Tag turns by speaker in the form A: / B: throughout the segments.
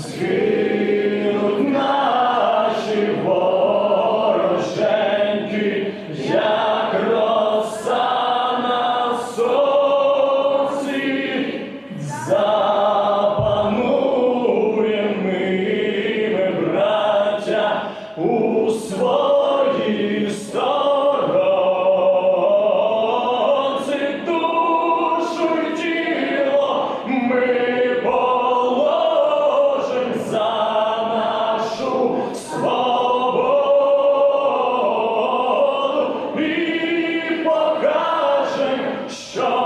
A: згинуть наші вороженьки, як роса на сонці, запануємо у своїй. Show!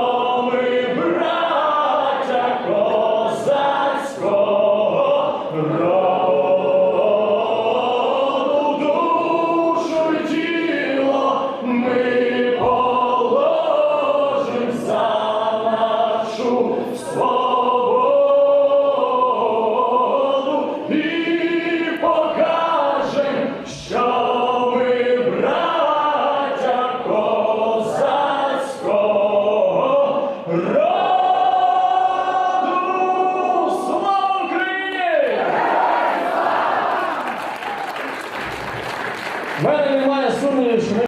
A: В мене немає сумнівів, що ми